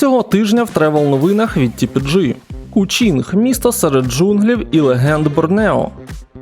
Цього тижня в тревел новинах від TPG. Кучінг місто серед джунглів і легенд Борнео.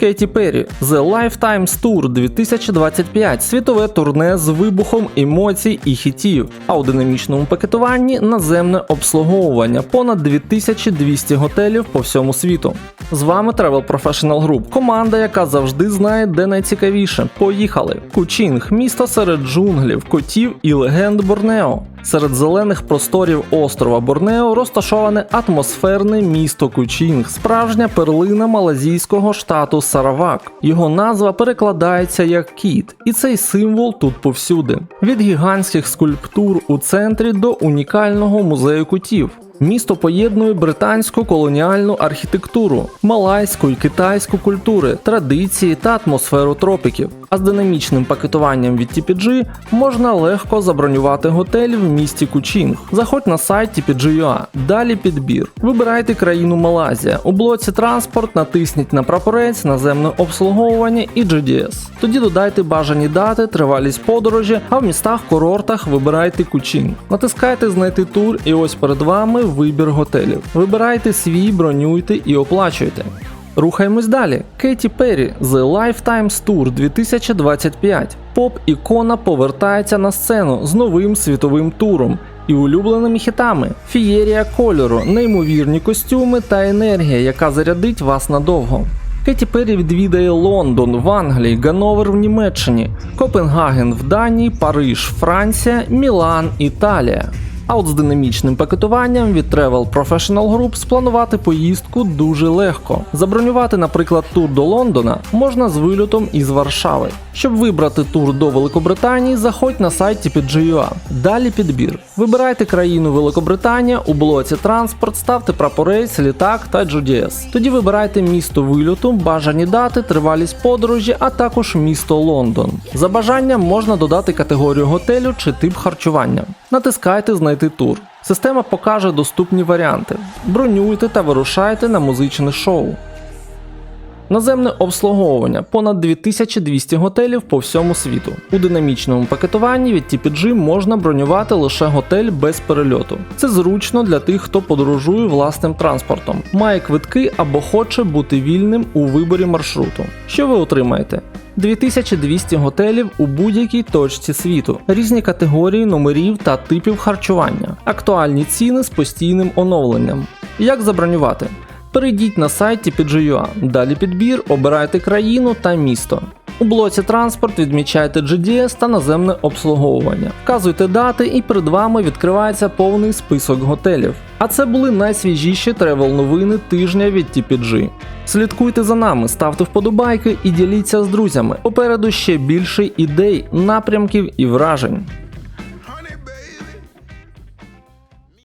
Кейті Перрі The Lifetimes Tour 2025 світове турне з вибухом емоцій і хітів, а у динамічному пакетуванні наземне обслуговування понад 2200 готелів по всьому світу. З вами Travel Professional Group, команда, яка завжди знає, де найцікавіше. Поїхали! Кучінг місто серед джунглів, котів і легенд Борнео. Серед зелених просторів острова Борнео розташоване атмосферне місто Кучінг, справжня перлина малазійського штату Саравак. Його назва перекладається як кіт, і цей символ тут повсюди. Від гігантських скульптур у центрі до унікального музею кутів. Місто поєднує британську колоніальну архітектуру, малайську і китайську культури, традиції та атмосферу тропіків. А з динамічним пакетуванням від TPG можна легко забронювати готель в місті Кучінг. Заходь на сайт TPG.ua, далі підбір. Вибирайте країну Малайзія. У блоці транспорт натисніть на прапорець, наземне обслуговування і GDS. Тоді додайте бажані дати, тривалість подорожі, а в містах-курортах вибирайте Кучінг. Натискайте знайти тур, і ось перед вами вибір готелів. Вибирайте свій, бронюйте і оплачуйте. Рухаємось далі. Кейті Перрі The Lifetimes Tour 2025. Поп-ікона повертається на сцену з новим світовим туром і улюбленими хітами: фієрія кольору, неймовірні костюми та енергія, яка зарядить вас надовго. Кеті Перрі відвідає Лондон в Англії, Ганновер в Німеччині, Копенгаген в Данії, Париж, Франція, Мілан, Італія. А от з динамічним пакетуванням від Travel Professional Group спланувати поїздку дуже легко. Забронювати, наприклад, тур до Лондона можна з вильотом із Варшави. Щоб вибрати тур до Великобританії, заходь на сайт TPG.ua. Далі підбір. Вибирайте країну Великобританія, у блоці транспорт, ставте прапорець, літак та GDS. Тоді вибирайте місто вильоту, бажані дати, тривалість подорожі, а також місто Лондон. За бажанням можна додати категорію готелю чи тип харчування. Натискайте Знайти тур. Система покаже доступні варіанти. Бронюйте та вирушайте на музичне шоу. Наземне обслуговування понад 2200 готелів по всьому світу. У динамічному пакетуванні від TPG можна бронювати лише готель без перельоту. Це зручно для тих, хто подорожує власним транспортом, має квитки або хоче бути вільним у виборі маршруту. Що ви отримаєте? 2200 готелів у будь-якій точці світу, різні категорії номерів та типів харчування, актуальні ціни з постійним оновленням. Як забронювати? Перейдіть на сайт TPG.ua, далі підбір, обирайте країну та місто. У блоці транспорт відмічайте GDS та наземне обслуговування. Вказуйте дати і перед вами відкривається повний список готелів. А це були найсвіжіші тревел новини тижня від TPG. Слідкуйте за нами, ставте вподобайки і діліться з друзями. Попереду ще більше ідей, напрямків і вражень.